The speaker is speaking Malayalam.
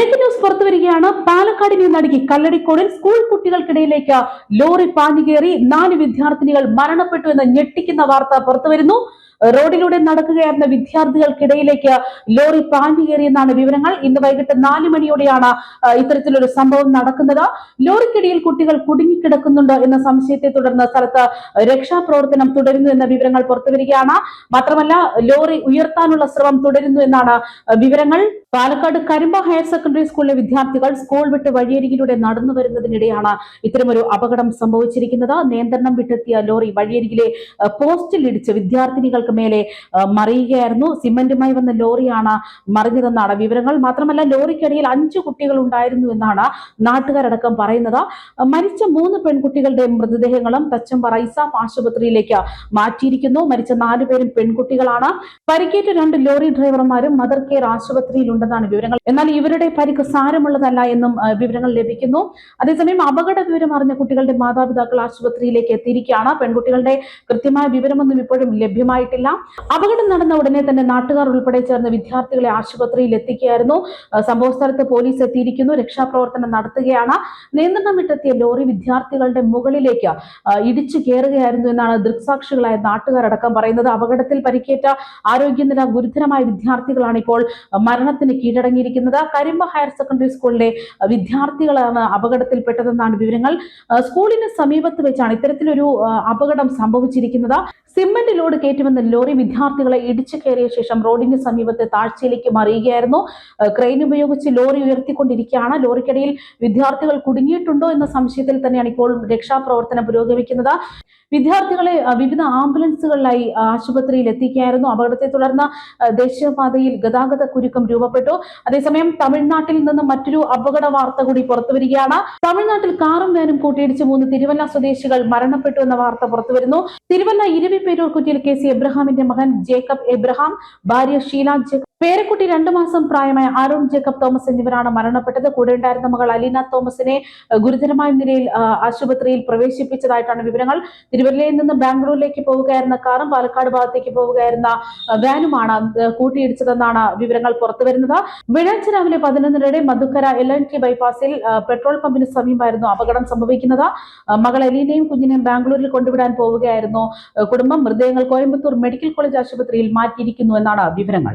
ബ്രേക്കിംഗ് ന്യൂസ് പുറത്തു വരികയാണ്. പാലക്കാടിനെ നടുക്കി കല്ലടിക്കോടിൽ സ്കൂൾ കുട്ടികൾക്കിടയിലേക്ക് ലോറി പാഞ്ഞുകയറി നാല് വിദ്യാർത്ഥിനികൾ മരണപ്പെട്ടു എന്ന ഞെട്ടിക്കുന്ന വാർത്ത പുറത്തുവരുന്നു റോഡിലൂടെ നടക്കുകയായിരുന്ന വിദ്യാർത്ഥികൾക്കിടയിലേക്ക് ലോറി പാഞ്ഞു കയറിയെന്നാണ് വിവരങ്ങൾ. ഇന്ന് വൈകിട്ട് നാല് മണിയോടെയാണ് ഇത്തരത്തിലൊരു സംഭവം നടക്കുന്നത്. ലോറിക്കിടയിൽ കുട്ടികൾ കുടുങ്ങിക്കിടക്കുന്നുണ്ട് എന്ന സംശയത്തെ തുടർന്ന് സ്ഥലത്ത് രക്ഷാപ്രവർത്തനം തുടരുന്നു എന്ന വിവരങ്ങൾ പുറത്തുവരികയാണ്. മാത്രമല്ല ലോറി ഉയർത്താനുള്ള ശ്രമം തുടരുന്നു എന്നാണ് വിവരങ്ങൾ. പാലക്കാട് കരിമ്പ ഹയർ സെക്കൻഡറി സ്കൂളിലെ വിദ്യാർത്ഥികൾ സ്കൂൾ വിട്ട് വഴിയരികിലൂടെ നടന്നു വരുന്നതിനിടെയാണ് ഇത്തരമൊരു അപകടം സംഭവിച്ചിരിക്കുന്നത്. നിയന്ത്രണം വിട്ടെത്തിയ ലോറി വഴിയരികിലെ പോസ്റ്റിൽ ഇടിച്ച് വിദ്യാർത്ഥിനികൾക്ക് മേലെ മറിയുകയായിരുന്നു. സിമന്റുമായി വന്ന ലോറിയാണ് മറിഞ്ഞതെന്നാണ് വിവരങ്ങൾ. മാത്രമല്ല ലോറിക്കടിയിൽ അഞ്ചു കുട്ടികൾ ഉണ്ടായിരുന്നു എന്നാണ് നാട്ടുകാരടക്കം പറയുന്നത്. മരിച്ച മൂന്ന് പെൺകുട്ടികളുടെ മൃതദേഹങ്ങളും തച്ചമ്പറ ഇസാഫ് ആശുപത്രിയിലേക്ക് മാറ്റിയിരിക്കുന്നു. മരിച്ച നാലു പേരും പെൺകുട്ടികളാണ്. പരിക്കേറ്റ രണ്ട് ലോറി ഡ്രൈവർമാരും മദർ കെയർ ആശുപത്രിയിൽ ഉണ്ടെന്നാണ് വിവരങ്ങൾ. എന്നാൽ ഇവരുടെ പരിക്ക് സാരമുള്ളതല്ല എന്നും വിവരങ്ങൾ ലഭിക്കുന്നു. അതേസമയം അപകട വിവരം അറിഞ്ഞ കുട്ടികളുടെ മാതാപിതാക്കൾ ആശുപത്രിയിലേക്ക് എത്തിയിരിക്കുകയാണ്. പെൺകുട്ടികളുടെ കൃത്യമായ വിവരമൊന്നും ഇപ്പോഴും ലഭ്യമായിട്ടില്ല. അപകടം നടന്ന ഉടനെ തന്നെ നാട്ടുകാർ ഉൾപ്പെടെ ചേർന്ന് വിദ്യാർത്ഥികളെ ആശുപത്രിയിൽ എത്തിക്കുകയായിരുന്നു. സംഭവ സ്ഥലത്ത് പോലീസ് എത്തിയിരിക്കുന്നു. രക്ഷാപ്രവർത്തനം നടത്തുകയാണ്. നിയന്ത്രണം വിട്ടെത്തിയ ലോറി വിദ്യാർത്ഥികളുടെ മുകളിലേക്ക് ഇടിച്ചു കയറുകയായിരുന്നു എന്നാണ് ദൃക്സാക്ഷികളായ നാട്ടുകാരടക്കം പറയുന്നത്. അപകടത്തിൽ പരിക്കേറ്റ ആരോഗ്യനില ഗുരുതരമായ വിദ്യാർത്ഥികളാണ് ഇപ്പോൾ മരണത്തിന് കീഴടങ്ങിയിരിക്കുന്നത്. കരിമ്പ ഹയർ സെക്കൻഡറി സ്കൂളിലെ വിദ്യാർത്ഥികളാണ് അപകടത്തിൽപ്പെട്ടതെന്നാണ് വിവരങ്ങൾ. സ്കൂളിന് സമീപത്ത് വെച്ചാണ് ഇത്തരത്തിലൊരു അപകടം സംഭവിച്ചിരിക്കുന്നത്. സിമന്റ് ലോഡ് കയറ്റുമെന്ന ലോറി വിദ്യാർത്ഥികളെ ഇടിച്ചു കയറിയ ശേഷം റോഡിന് സമീപത്തെ താഴ്ചയിലേക്ക് മറിയുകയായിരുന്നു ക്രെയിൻ ഉപയോഗിച്ച് ലോറി ഉയർത്തിക്കൊണ്ടിരിക്കുകയാണ്. ലോറിക്കിടയിൽ വിദ്യാർത്ഥികൾ കുടുങ്ങിയിട്ടുണ്ടോ എന്ന സംശയത്തിൽ തന്നെയാണ് ഇപ്പോൾ രക്ഷാപ്രവർത്തനം പുരോഗമിക്കുന്നത്. വിദ്യാർത്ഥികളെ വിവിധ ആംബുലൻസുകളിലായി ആശുപത്രിയിൽ എത്തിക്കുകയായിരുന്നു. അപകടത്തെ തുടർന്ന് ദേശീയപാതയിൽ ഗതാഗത കുരുക്കം രൂപപ്പെട്ടു. അതേസമയം തമിഴ്നാട്ടിൽ നിന്ന് മറ്റൊരു അപകട വാർത്ത കൂടി പുറത്തുവരികയാണ് തമിഴ്നാട്ടിൽ കാറും വാനും കൂട്ടിയിടിച്ച് മൂന്ന് തിരുവല്ല സ്വദേശികൾ മരണപ്പെട്ടു എന്ന വാർത്ത പുറത്തുവരുന്നു തിരുവല്ല ഇരവിപ്പേരൂർ കുറ്റിയിൽ കെ സി എബ്രഹാമിന്റെ മകൻ ജേക്കബ് എബ്രഹാം ഭാര്യ ഷീല ജേക്കബ്. പേരക്കുട്ടി രണ്ടു മാസം പ്രായമായ അരുൺ ജേക്കബ് തോമസ് എന്നിവരാണ് മരണപ്പെട്ടത്. കൂടെ ഉണ്ടായിരുന്ന മകൾ അലീന തോമസിനെ ഗുരുതരമായ നിലയിൽ ആശുപത്രിയിൽ പ്രവേശിപ്പിച്ചതായിട്ടാണ് വിവരങ്ങൾ. തിരുവല്ലയിൽ നിന്ന് ബാംഗ്ലൂരിലേക്ക് പോവുകയായിരുന്ന കാറും പാലക്കാട് ഭാഗത്തേക്ക് പോവുകയായിരുന്ന വാനുമാണ് കൂട്ടിയിടിച്ചതെന്നാണ് വിവരങ്ങൾ പുറത്തുവരുന്നത്. വെള്ളിയാഴ്ച രാവിലെ പതിനൊന്നരയുടെ മധുക്കര എൽ എൻ ടി ബൈപ്പാസിൽ പെട്രോൾ പമ്പിന് സമീപമായിരുന്നു അപകടം സംഭവിക്കുന്നത്. മകൾ അലീനയും കുഞ്ഞിനെയും ബാംഗ്ലൂരിൽ കൊണ്ടുവിടാൻ പോവുകയായിരുന്നു. ആ, കുടുംബം മൃതദേഹങ്ങൾ കോയമ്പത്തൂർ മെഡിക്കൽ കോളേജ് ആശുപത്രിയിൽ മാറ്റിയിരിക്കുന്നു എന്നാണ് വിവരങ്ങൾ.